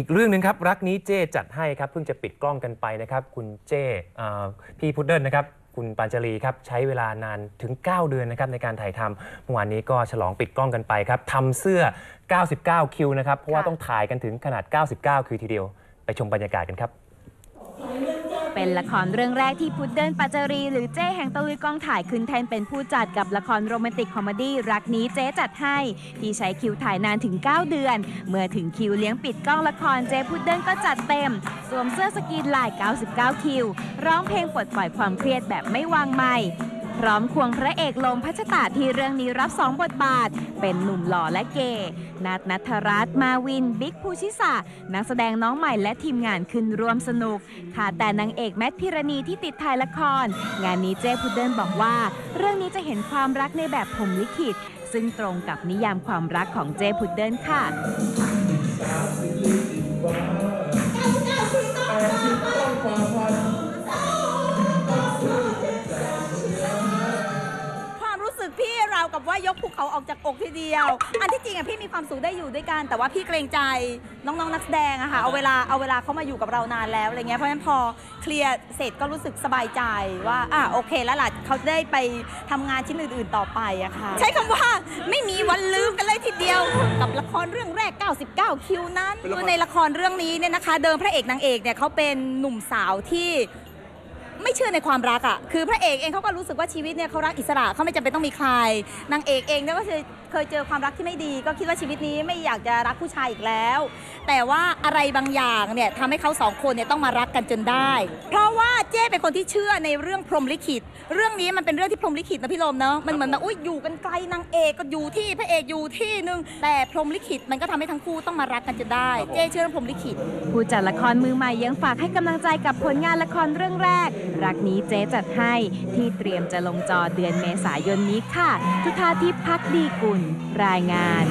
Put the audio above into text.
อีกเรื่องหนึ่งครับรักนี้เจ้จัดให้ครับเพิ่งจะปิดกล้องกันไปนะครับ คุณเจ้เอ่อพี่พุดเดิ้ลนะครับ คุณปานจารีครับใช้เวลานานถึง 9 เดือนนะครับในการถ่ายทำเมื่อวานนี้ก็ฉลองปิดกล้องกันไปครับทำเสื้อ 99 คิวนะครับ เพราะว่าค่ะต้องถ่ายกันถึงขนาด 99 คิวทีเดียว ไปชมบรรยากาศกันครับ เป็นละครเรื่องแรกที่พุดเดิ้ลปัจจรี หรือเจ้แห่งตะลุยกองถ่ายขึ้นแทนเป็นผู้จัดกับละครโรแมนติกคอมเมดี้รักนี้เจ๊จัดให้ ที่ใช้คิวถ่ายนานถึง 9 เดือน เมื่อถึงคิวเลี้ยงปิดกล้องละครเจ๊พุดเดิ้ลก็จัดเต็ม สวมเสื้อสกรีนลาย 99 คิว ร้องเพลงปลดปล่อยความเครียดแบบไม่วางไม่ พร้อมควงพระเอกลมพัชตาที่เรื่องนี้รับสองบทบาท เป็นหนุ่มหล่อและเกย์นัทนัทรัตน์มาวิน บิ๊กภูชิสานักแสดงน้องใหม่และทีมงานขึ้นร่วมสนุกค่ะแต่นางเอกแมทพิรณีที่ติดถ่ายละคร งานนี้เจ้พุดเดิลบอกว่า เรื่องนี้จะเห็นความรักในแบบผมลิขิต ซึ่งตรงกับนิยามความรักของเจ้พุดเดิลค่ะ กับว่ายกภูเขาออกจากอกทีเดียว อันที่จริงอะพี่มีความสุขได้อยู่ด้วยกัน แต่ว่าพี่เกรงใจน้องๆนักแสดงอะค่ะเอาเวลาเอาเวลาเขามาอยู่กับเรานานแล้วอะไรเงี้ยเพราะฉะนั้นพอเคลียร์เสร็จก็รู้สึกสบายใจว่าอะโอเคแล้วล่ะเขาจะได้ไปทำงานชิ้นอื่นๆต่อไปอะค่ะ ใช้คำว่าไม่มีวันลืมกันเลยทีเดียว กับละครเรื่องแรก 99 คิวนั้น คือในละครเรื่องนี้เนี่ยนะคะ เดิมพระเอกนางเอกเนี่ยเขาเป็นหนุ่มสาวที่ ไม่เชื่อในความรักอะ่ะคือพระเอกเองเขาก็รู้สึกว่าชีวิตเนี่ยเขารักอิสระเขาไม่จำเป็นต้องมีใครนางเอกเองเนี่ยก็เคยเคยเจอความรักที่ไม่ดี ก็คิดว่าชีวิตนี้ไม่อยากจะรักผู้ชายอีกแล้ว แต่ว่าอะไรบางอย่างเนี่ยทำให้เขาสองคนเนี่ยต้องมารักกันจนได้ เพราะว่าเจ้เป็นคนที่เชื่อในเรื่องพรหมลิขิต เรื่องนี้มันเป็นเรื่องที่พรหมลิขิตนะพี่ลมเนาะมันเหมือนแบบอุ้ยอยู่กันไกลนางเอกก็อยู่ที่พระเอกอยู่ที่หนึ่งแต่พรหมลิขิตมันก็ทำให้ทั้งคู่ต้องมารักกันจนได้ เจ้เชื่อเรื่องพรหมลิขิต ผู้จัดละครมือใหม่ยังฝากให้กำลังใจกับผลงานละครเรื่องแรกรักนี้เจ๊จัดให้ที่เตรียมจะลงจอเดือนเมษายนนี้ค่ะ จุธาทิพย์พักดีกุลรายงาน